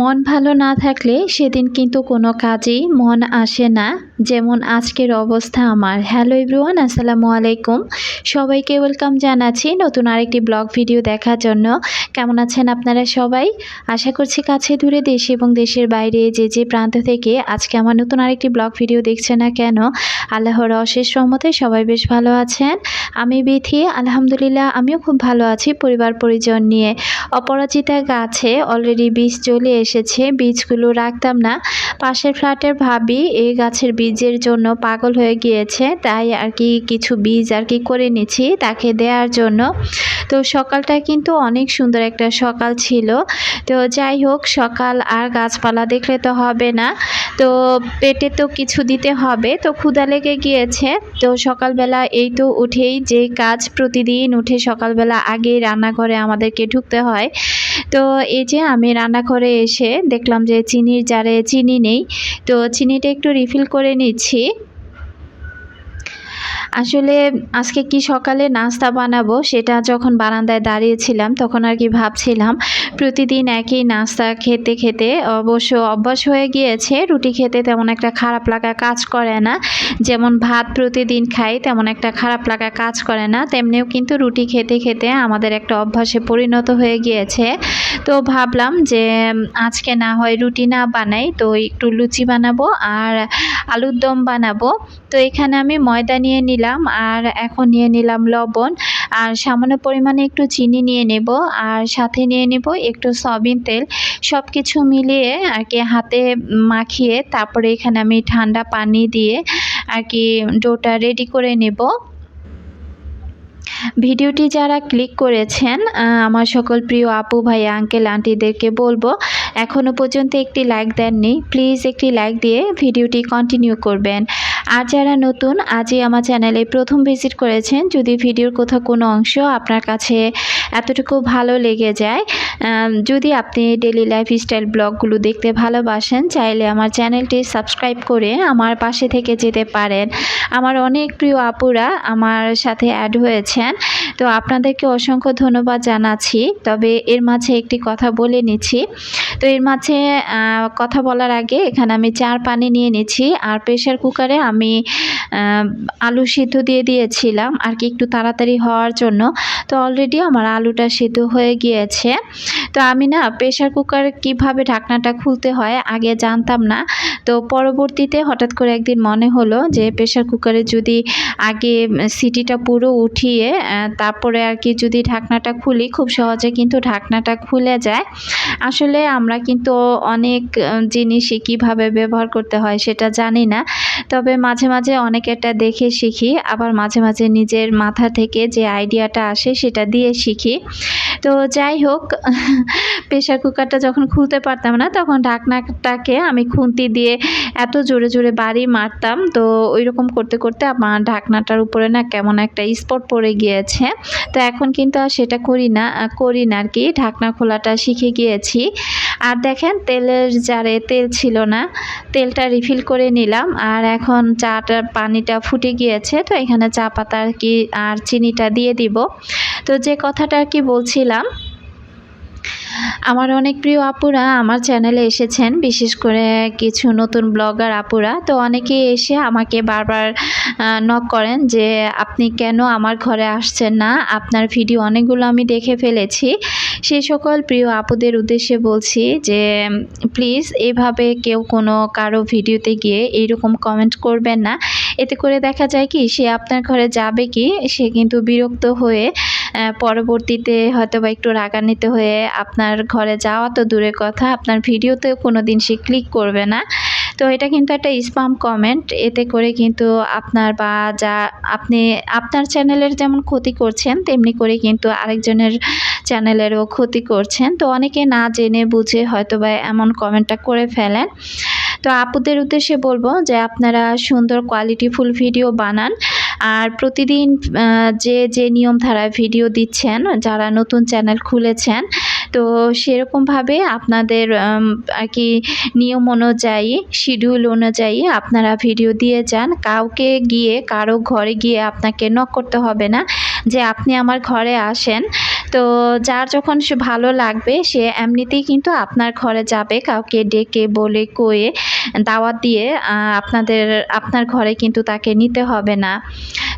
মন ভালো না থাকলে সেদিন কিন্তু কোনো কাজেই মন আসে না। যেমন আজকের অবস্থা আমার। হ্যালো এভরিওয়ান আসসালামু আলাইকুম। সবাইকে ওয়েলকাম জানাচ্ছি নতুন আরেকটি ব্লগ ভিডিও দেখার জন্য। কেমন আছেন আপনারা সবাই? আশা করছি কাছে দূরে দেশ এবং দেশের বাইরে যে যে প্রান্ত থেকে আজকে আমার নতুন আরেকটি ব্লগ ভিডিও দেখছে না কেন, আল্লাহর অশেষ রহমতে সবাই বেশ ভালো আছেন। আমি বিথি, আলহামদুলিল্লাহ আমিও খুব ভালো আছি পরিবার পরিজন নিয়ে। অপরাজিতা গাছে অলরেডি বীজ চলে এসেছে, বীজগুলো রাখতাম না। পাশের ফ্ল্যাটের ভাবি এই গাছের বীজের জন্য পাগল হয়ে গিয়েছে, তাই আর কি কিছু বীজ আর কি করে নিচ্ছি তাকে দেওয়ার জন্য। তো সকালটা কিন্তু অনেক সুন্দর একটা সকাল ছিল। তো যাই হোক, সকাল আর গাছপালা দেখলে তো হবে না। তো পেটে তো কিছু দিতে হবে, তো ক্ষুদা লেগে গিয়েছে। তো সকালবেলা এই তো উঠেই যে কাজ প্রতিদিন উঠে সকালবেলা আগেই রান্নাঘরে আমাদেরকে ঢুকতে হয়। তো এই যে আমি রান্নাঘরে এসে দেখলাম যে চিনির জারে চিনি নেই। তো চিনিটা একটু রিফিল করে নিচ্ছি। আসলে আজকে কি সকালে নাস্তা বানাবো সেটা যখন বারান্দায় দাঁড়িয়েছিলাম তখন আর কি ভাবছিলাম, প্রতিদিন একই নাস্তা খেতে খেতে অবশ্য অভ্যাস হয়ে গিয়েছে, রুটি খেতে তেমন একটা খারাপ লাগা কাজ করে না, যেমন ভাত প্রতিদিন খাই তেমন একটা খারাপ লাগা কাজ করে না, তেমনিও কিন্তু রুটি খেতে খেতে আমাদের একটা অভ্যাসে পরিণত হয়ে গিয়েছে। তো ভাবলাম যে আজকে না হয় রুটি না বানাই, তো একটু লুচি বানাবো আর আলুর দম বানাবো। তো এখানে আমি ময়দা নিয়ে নিলাম আর এখন নিয়ে নিলাম লবণ। আর সামান্য পরিমাণে একটু চিনি নিয়ে নেব আর সাথে নিয়ে নেব একটু সয়াবিন তেল। সব কিছু মিলিয়ে আর কি হাতে মাখিয়ে তারপরে এখানে আমি ঠান্ডা পানি দিয়ে আর কি ডোটা রেডি করে নেব। ভিডিওটি যারা ক্লিক করেছেন আমার সকল প্রিয় আপু, ভাই, আঙ্কেল, আন্টিদেরকে বলব এখনও পর্যন্ত একটি লাইক দেননি। প্লিজ একটি লাইক দিয়ে ভিডিওটি কন্টিনিউ করবেন। আর যারা নতুন, আজই আমার চ্যানেলে প্রথম ভিজিট করেছেন, যদি ভিডিওর কোথাও কোনো অংশ আপনার কাছে এতটুকু ভালো লেগে যায় যদি আপনি ডেলি লাইফস্টাইল ব্লগগুলো দেখতে ভালোবাসেন, চাইলে আমার চ্যানেলটি সাবস্ক্রাইব করে আমার পাশে থেকে যেতে পারেন। আমার অনেক প্রিয় আপুরা আমার সাথে অ্যাড হয়েছেন, তো আপনাদেরকে অসংখ্য ধন্যবাদ জানাচ্ছি, তবে এর মাঝে একটি কথা বলে নিচ্ছি। তো এর মাঝে কথা বলার আগে এখানে আমি চার পানি নিয়ে নিচ্ছি, আর প্রেশার কুকারে আমি আলু সিদ্ধ দিয়ে দিয়েছিলাম, আর কি একটু তাড়াতাড়ি হওয়ার জন্য। তো অলরেডি আমার আলুটা সিদ্ধ হয়ে গিয়েছে। তো আমি না প্রেশার কুকার কীভাবে ঢাকনাটা খুলতে হয় আগে জানতাম না। তো পরবর্তীতে হঠাৎ করে একদিন মনে হলো যে প্রেশার কুকারে যদি আগে সিটিটা পুরো উঠিয়ে তারপরে আর কি যদি ঢাকনাটা খুলি, খুব সহজে কিন্তু ঢাকনাটা খুলে যায়। আসলে আমরা কিন্তু অনেক জিনিসই কীভাবে ব্যবহার করতে হয় সেটা জানি না। তবে মাঝে মাঝে অনেকেরটা দেখে শিখি, আবার মাঝে মাঝে নিজের মাথা থেকে যে আইডিয়াটা আসে সেটা দিয়ে শিখি। তো যাই হোক প্রেশার কুকারটা যখন খুলতে পারতাম না, তখন ঢাকনাটাকে আমি খুন্তি দিয়ে এত জোরে জোরে বাড়ি মারতাম। তো ওই রকম করতে করতে আমার ঢাকনাটার উপরে না কেমন একটা স্পট পড়ে গিয়েছে। তো এখন কিন্তু আর সেটা করি না করি না আর কি ঢাকনা খোলাটা শিখে গিয়েছি। আর দেখেন, তেলের জারে তেল ছিল না, তেলটা রিফিল করে নিলাম। আর এখন চাটা, পানিটা ফুটে গিয়েছে, তো এখানে চা পাতা আর কি, আর চিনিটা দিয়ে দিব। তো যে কথাটা আর কি বলছিলাম আমার অনেক প্রিয় আপুরা আমার চ্যানেলে এসেছেন, বিশেষ করে কিছু নতুন ব্লগার আপুরা। তো অনেকে এসে আমাকে বারবার নক করেন যে, আপনি কেন আমার ঘরে আসছেন না? আপনার ভিডিও অনেকগুলো আমি দেখে ফেলেছি। সেই সকল প্রিয় আপুদের উদ্দেশ্যে বলছি যে, প্লিজ এভাবে কেউ কোনো কারও ভিডিওতে গিয়ে এইরকম কমেন্ট করবেন না। এতে করে দেখা যায় কি, সে আপনার ঘরে যাবে কি, সে কিন্তু বিরক্ত হয়ে পরবর্তীতে হয়তো বা একটু রাগান্বিত হয়ে আপনার ঘরে যাওয়া তো দূরের কথা, আপনার ভিডিওতেও কোনো দিন সে ক্লিক করবে না। তো এটা কিন্তু একটা স্পাম কমেন্ট এতে করে কিন্তু আপনার বা যা আপনি, আপনার চ্যানেলের যেমন ক্ষতি করছেন, তেমনি করে কিন্তু আরেকজনের চ্যানেলেরও ক্ষতি করছেন। তো অনেকে না জেনে বুঝে হয়তো বা এমন কমেন্টটা করে ফেলেন। তো আপুদের উদ্দেশ্যে বলব যে আপনারা সুন্দর কোয়ালিটিফুল ভিডিও বানান। আর প্রতিদিন যে যে নিয়ম ধারায় ভিডিও দিচ্ছেন, যারা নতুন চ্যানেল খুলেছেন, তো সেরকমভাবে আপনাদের আর কি নিয়ম অনুযায়ী, শিডিউল অনুযায়ী আপনারা ভিডিও দিয়ে যান। কাউকে গিয়ে, কারও ঘরে গিয়ে আপনাকে নক করতে হবে না যে, আপনি আমার ঘরে আসেন তো যার যখন সে ভালো লাগবে, সে এমনিতেই কিন্তু আপনার ঘরে যাবে, কাউকে ডেকে, বলে, কয়ে, দাওয়াত দিয়ে আপনাদের, আপনার ঘরে কিন্তু তাকে নিতে হবে না।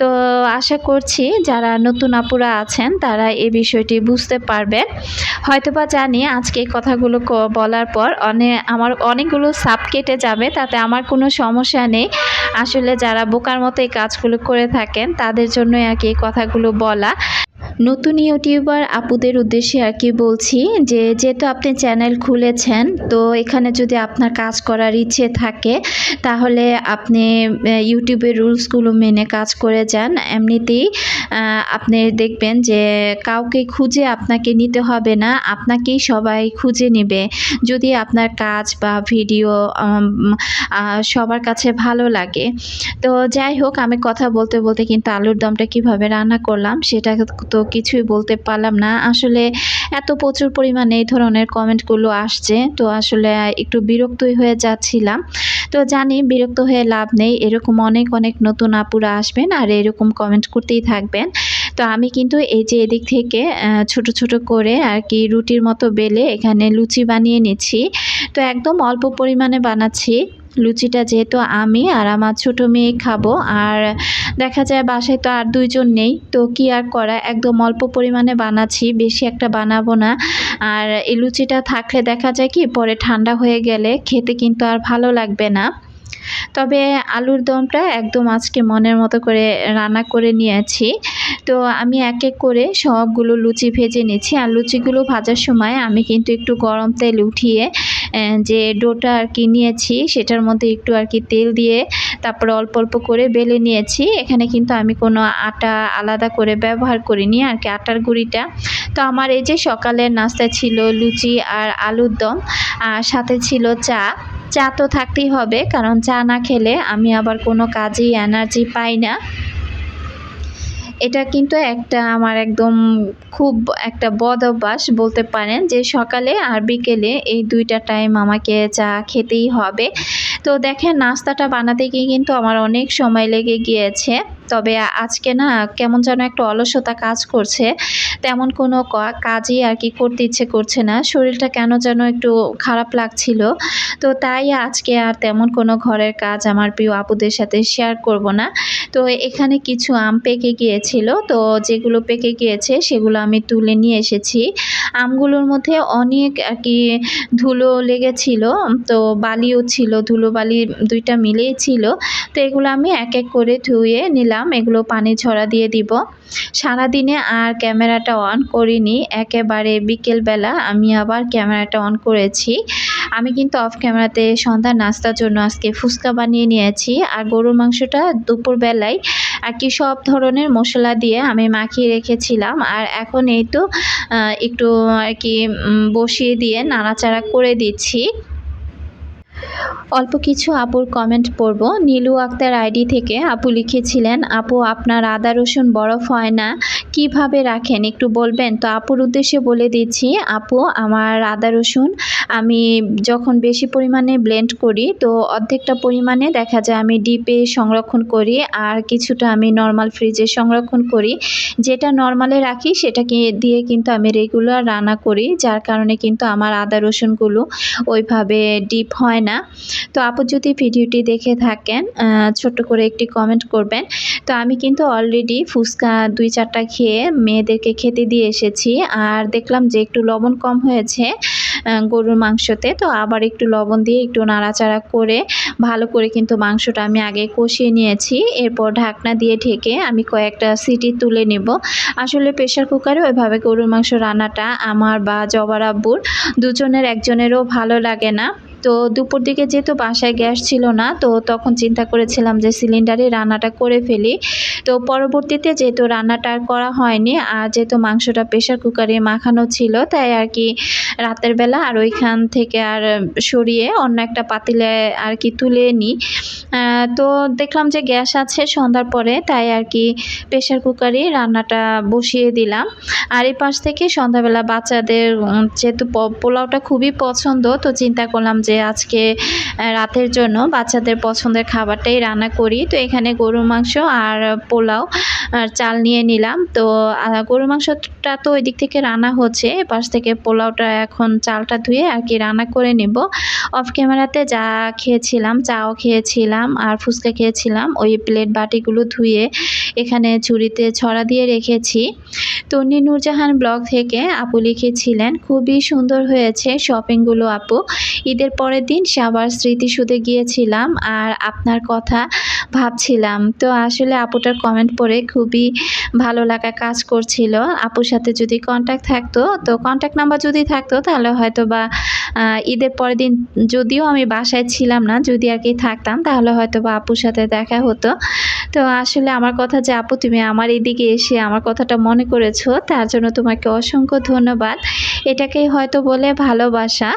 তো আশা করছি যারা নতুন আপুরা আছেন, তারা এই বিষয়টি বুঝতে পারবেন। হয়তোবা জানি আজকে এই কথাগুলো বলার পর অনেক আমার অনেকগুলো সাপ কেটে যাবে, তাতে আমার কোনো সমস্যা নেই। আসলে যারা বোকার মতো এই কাজগুলো করে থাকেন, তাদের জন্যই আর কি এই কথাগুলো বলা। নতুন ইউটিউবার আপুদের উদ্দেশ্যে আর কি বলছি যে, যেহেতু আপনি চ্যানেল খুলেছেন, তো এখানে যদি আপনার কাজ করার ইচ্ছে থাকে, তাহলে আপনি ইউটিউবের রুলসগুলো মেনে কাজ করে যান। এমনিতেই আপনি দেখবেন যে, কাউকে খুঁজে আপনাকে নিতে হবে না, আপনাকেই সবাই খুঁজে নেবে। যদি আপনার কাজ বা ভিডিও সবার কাছে ভালো লাগে। তো যাই হোক, আমি কথা বলতে বলতে কিন্তু আলুর দমটা কীভাবে রান্না করলাম, সেটা তো কিছুই বলতে পারলাম না। আসলে এত প্রচুর পরিমাণে এই ধরনের কমেন্টগুলো আসছে, তো আসলে একটু বিরক্তই হয়ে যাচ্ছিলাম। তো জানি বিরক্ত হয়ে লাভ নেই, এরকম অনেক অনেক নতুন আপুরা আসবেন আর এরকম কমেন্ট করতেই থাকবেন। তো আমি কিন্তু এই যে এদিক থেকে ছোট ছোট করে আর কি রুটির মতো বেলে এখানে লুচি বানিয়ে নিচ্ছি। তো একদম অল্প পরিমাণে বানাচ্ছি। লুচিটা যেহেতু আমি আর আমার ছোট মেয়ে খাব, আর দেখা যায় বাসায় তো আর দুইজন নেই, তো কি আর করা? একদম অল্প পরিমাণে বানাচ্ছি, বেশি একটা বানাবো না। আর এই লুচিটা থাকলে দেখা যায় কি, পরে ঠান্ডা হয়ে গেলে খেতে কিন্তু আর ভালো লাগবে না। তবে আলুর দমটা একদম আজকে মনের মতো করে রান্না করে নিয়েছি। তো আমি এক এক করে সবগুলো লুচি ভেজে নিচ্ছি, আর লুচিগুলো ভাজার সময় আমি কিন্তু একটু গরম তেল উঠিয়ে যে ডোটা আর কি নিয়েছি, সেটার মধ্যে একটু আর কি তেল দিয়ে তারপরে অল্প অল্প করে বেলে নিয়েছি। এখানে কিন্তু আমি কোনো আটা আলাদা করে ব্যবহার করিনি আর কি আটার গুঁড়িটা। তো আমার এই যে সকালের নাস্তা ছিল লুচি আর আলুর দম, আর সাথে ছিল চা। চা তো থাকতেই হবে, কারণ চা না খেলে আমি আবার কোনো কাজেই এনার্জি পাই না। এটা কিন্তু একটা আমার একদম খুব একটা বদ অভ্যাস বলতে পারেন যে সকালে আর বিকেলে এই দুইটা টাইম আমাকে চা খেতেই হবে। তো দেখেন, নাস্তাটা বানাতে গিয়ে কিন্তু আমার অনেক সময় লেগে গিয়েছে। তবে আজকে না কেমন যেন একটা অলসতা কাজ করছে। তেমন কোনো কাজই আর কি করতে ইচ্ছে করছে না। শরীরটা কেন যেন একটু খারাপ লাগছিল। তো তাই আজকে আর তেমন কোনো ঘরের কাজ আমার প্রিয় আপুদের সাথে শেয়ার করব না। তো এখানে কিছু আম পেকে গিয়েছিল। তো যেগুলো পেকে গিয়েছে সেগুলো আমি তুলে নিয়ে এসেছি। আমগুলোর মধ্যে অনেক আর কি ধুলো লেগেছিল। তো বালিও ছিল, ধুলো বালি দুইটা মিলেই ছিল। তো এগুলো আমি এক এক করে ধুয়ে নিলাম। এগুলো পানি ছড়া দিয়ে দিব। সারাদিনে আর ক্যামেরাটা অন করিনি, একেবারে বিকেলবেলা আমি আবার ক্যামেরাটা অন করেছি। আমি কিন্তু অফ ক্যামেরাতে সন্ধ্যা নাস্তার জন্য আজকে ফুচকা বানিয়ে নিয়েছি। আর গরুর মাংসটা দুপুরবেলায় আর কি সব ধরনের মশলা দিয়ে আমি মাখিয়ে রেখেছিলাম। আর এখন এই তো একটু আর কি বসিয়ে দিয়ে নাড়াচাড়া করে দিচ্ছি। অল্প কিছু আপুর কমেন্ট পড়ব। নীলু আক্তার আইডি থেকে আপু লিখেছিলেন, আপু, আপনার আদা, রসুন বরফ হয় না, কীভাবে রাখেন? একটু বলবেন? তো আপুর উদ্দেশ্যে বলে দিচ্ছি, আপু, আমার আদা, রসুন আমি যখন বেশি পরিমাণে ব্লেন্ড করি, তো অর্ধেকটা পরিমাণে দেখা যায় আমি ডিপে সংরক্ষণ করি আর কিছুটা আমি নর্মাল ফ্রিজে সংরক্ষণ করি। যেটা নর্মালে রাখি, সেটাকে দিয়ে কিন্তু আমি রেগুলার রান্না করি, যার কারণে কিন্তু আমার আদা, রসুনগুলো ওইভাবে ডিপ হয় না। তো আপু যদি ভিডিওটি দেখে থাকেন ছোট্ট করে একটি কমেন্ট করবেন। তো আমি কিন্তু অলরেডি ফুচকা দুই চারটা খেয়ে মেয়েদেরকে খেতে দিয়ে এসেছি। আর দেখলাম যে একটু লবণ কম হয়েছে গরুর মাংসতে। তো আবার একটু লবণ দিয়ে একটু নাড়াচাড়া করে, ভালো করে কিন্তু মাংসটা আমি আগে কষিয়ে নিয়েছি। এরপর ঢাকনা দিয়ে ঢেকে আমি কয়েকটা সিটি তুলে নেব। আসলে প্রেশার কুকারে ওইভাবে গরুর মাংস রান্নাটা আমার বা জবার আব্বুর দুজনের একজনেরও ভালো লাগে না। তো দুপুর দিকে যেহেতু বাসায় গ্যাস ছিল না, তো তখন চিন্তা করেছিলাম যে সিলিন্ডারে রান্নাটা করে ফেলি। তো পরবর্তীতে যেহেতু রান্নাটা করা হয়নি, আর যেহেতু মাংসটা প্রেশার কুকারে মাখানো ছিল, তাই আর কি রাতের বেলা আর ওইখান থেকে আর সরিয়ে অন্য একটা পাতিলে আর কি তুলে নিই তো দেখলাম যে গ্যাস আছে সন্ধ্যার পরে, তাই আর কি প্রেশার কুকারে রান্নাটা বসিয়ে দিলাম। আর এই পাশ থেকে সন্ধ্যাবেলা বাচ্চাদের যেহেতু পোলাওটা খুবই পছন্দ, তো চিন্তা করলাম যে যে আজকে রাতের জন্য বাচ্চাদের পছন্দের খাবারটাই রান্না করি। তো এখানে গরুর মাংস আর পোলাও। আর চাল নিয়ে নিলাম। তো গরুর মাংসটা তো ওই দিক থেকে রান্না হচ্ছে। পাশ থেকে পোলাওটা এখন চালটা ধুয়ে আর কি রান্না করে নেব। অফ ক্যামেরাতে যা খেয়েছিলাম, চাও খেয়েছিলাম আর ফুচকা খেয়েছিলাম, ওই প্লেট বাটিগুলো ধুয়ে এখানে ঝুড়িতে ছড়া দিয়ে রেখেছি। তন্নি নূরজাহান ব্লগ থেকে আপু লিখেছিলেন, খুবই সুন্দর হয়েছে শপিংগুলো আপু। ঈদের পরের দিন সবার স্মৃতিসুদে গিয়েছিলাম আর আপনার কথা ভাবছিলাম। তো আসলে আপুটার কমেন্ট পড়ে খুবই ভালো লাগা কাজ করছিল। আপুর সাথে যদি কন্ট্যাক্ট থাকতো, তো কন্ট্যাক্ট নাম্বার যদি থাকতো, তাহলে হয়তো বা ঈদের পরের দিন যদিও আমি বাসায় ছিলাম না, যদি আর কি থাকতাম, তাহলে হয়তো বা আপুর সাথে দেখা হতো। তো আসলে আমার কথা যে, আপু, তুমি আমার এদিকে এসে আমার কথাটা মনে করেছ, তার জন্য তোমাকে অসংখ্য ধন্যবাদ। এটাকেই হয়তো বলে ভালোবাসা।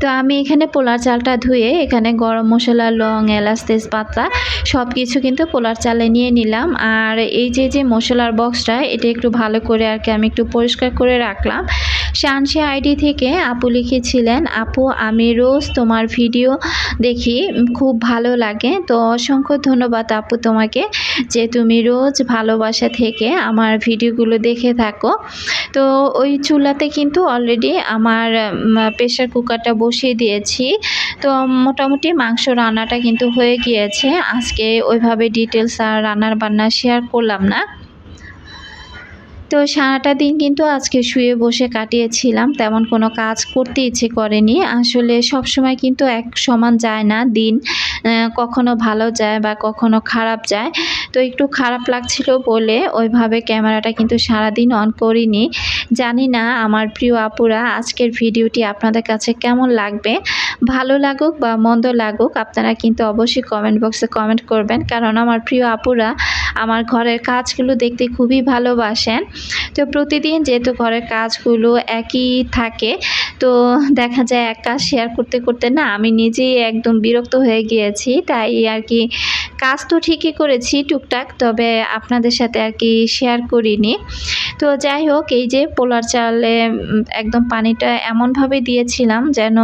তো আমি এখানে পোলার চালটা ধুয়ে, এখানে গরম মশলা, লং, এলাচ, তেজপাতা সব কিছু কিন্তু পোলার চালে নিয়ে নিলাম। আর এই যে যে মশলার বক্সটা এটা একটু ভালো করে আর কি আমি একটু পরিষ্কার করে রাখলাম। শানসি আইডি থেকে আপু লিখেছিলেন, আপু, আমি রোজ তোমার ভিডিও দেখি, খুব ভালো লাগে। তো অসংখ্য ধন্যবাদ আপু তোমাকে যে তুমি রোজ ভালোবাসা থেকে আমার ভিডিওগুলো দেখে থাকো। তো ওই চুলাতে কিন্তু অলরেডি আমার প্রেশার কুকারটা বসিয়ে দিয়েছি। তো মোটামুটি মাংস রান্নাটা কিন্তু হয়ে গিয়েছে। আজকে ওইভাবে ডিটেলস আর রান্নার বান্না শেয়ার করলাম না। তো সারাটা দিন কিন্তু আজকে শুয়ে বসে কাটিয়েছিলাম, তেমন কোনো কাজ করতে ইচ্ছে করেনি। আসলে সব সময় কিন্তু এক সমান যায় না, দিন কখনো ভালো যায় বা কখনো খারাপ যায়। তো একটু খারাপ লাগছিল বলে ওইভাবে ক্যামেরাটা কিন্তু সারাদিন অন করিনি। জানি না আমার প্রিয় আপুরা, আজকের ভিডিওটি আপনাদের কাছে কেমন লাগবে? ভালো লাগুক বা মন্দ লাগুক, আপনারা কিন্তু অবশ্যই কমেন্ট বক্সে কমেন্ট করবেন। কারণ আমার প্রিয় আপুরা আমার ঘরের কাজগুলো দেখতে খুবই ভালোবাসেন। তো প্রতিদিন যেহেতু ঘরের কাজগুলো একই থাকে, তো দেখা যায় এক কাজ শেয়ার করতে করতে না আমি নিজেই একদম বিরক্ত হয়ে গিয়েছি। তাই আর কি কাজ তো ঠিকই করেছি টুকটাক, তবে আপনাদের সাথে আর কি শেয়ার করিনি। তো যাই হোক, এই যে পোলার চালে একদম পানিটা এমনভাবে দিয়েছিলাম যেন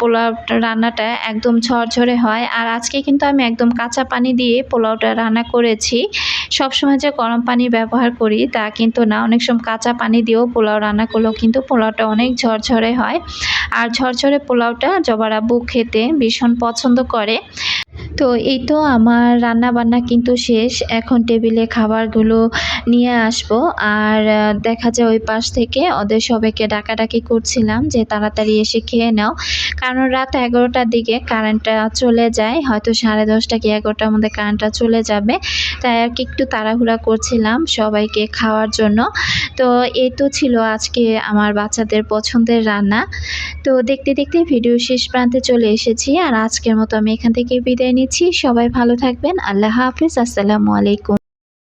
পোলাও রান্নাটা একদম ঝরঝরে হয়। আর আজকে কিন্তু আমি একদম কাঁচা পানি দিয়ে পোলাওটা রান্না করেছি। সবসময় যে গরম পানি ব্যবহার করি, তা কিন্তু না। অনেক সময় কাঁচা পানি দিয়েও পোলাও রান্না করলেও কিন্তু পোলাওটা অনেক ঝরঝরে হয়। আর ঝরঝরে পোলাওটা জবার আব্বু খেতে ভীষণ পছন্দ করে। তো এই তো আমার রান্না বান্না কিন্তু শেষ। এখন টেবিলে খাবারগুলো নিয়ে আসব। আর দেখা যায় ওই পাশ থেকে ওদের সবাইকে ডাকাডাকি করছিলাম যে তাড়াতাড়ি এসে খেয়ে নাও। কারণ রাত এগারোটার দিকে কারেন্টটা চলে যায়। হয়তো সাড়ে দশটা কি এগারোটার মধ্যে কারেন্টটা চলে যাবে। তাই আর কি একটু তাড়াহুড়া করছিলাম সবাইকে খাওয়ার জন্য। তো এই তো ছিল আজকে আমার বাচ্চাদের পছন্দের রান্না। তো দেখতে দেখতে ভিডিও শেষ প্রান্তে চলে এসেছি আর আজকের মতো আমি এখান থেকে বিদায় নিচ্ছি। সবাই ভালো থাকবেন। আল্লাহ হাফিজ। আসসালামু আলাইকুম।